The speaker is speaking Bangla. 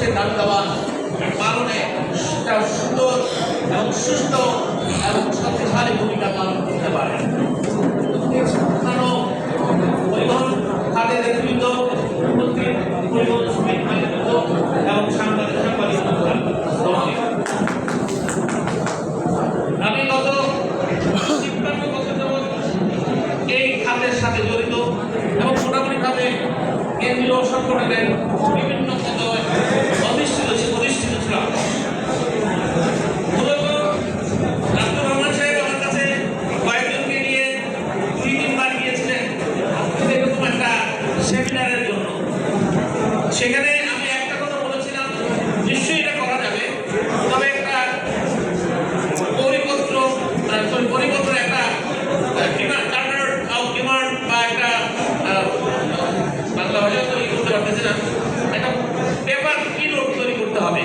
মানুষের দাবি দাবা পালনে একটা সুন্দর এবং সুস্থ এবং শক্তিশালী ভূমিকা পালন করতে পারে। সাথে জড়িত এবং মোটামুটিভাবে কেন্দ্রীয় সংগঠনের বিভিন্ন সেমিনারের জন্য। সেখানে আমি একটা কথা বলেছিলাম, নিশ্চয়ই এটা করা যাবে। তবে একটা পরিপত্র পরিপত্র একটা ডিমান্ড টার্নার আউট ডিমান্ড বা একটা বাংলা ভাষা তৈরি করতে পারতেছি না। একটা পেপার কি নোট তৈরি করতে হবে।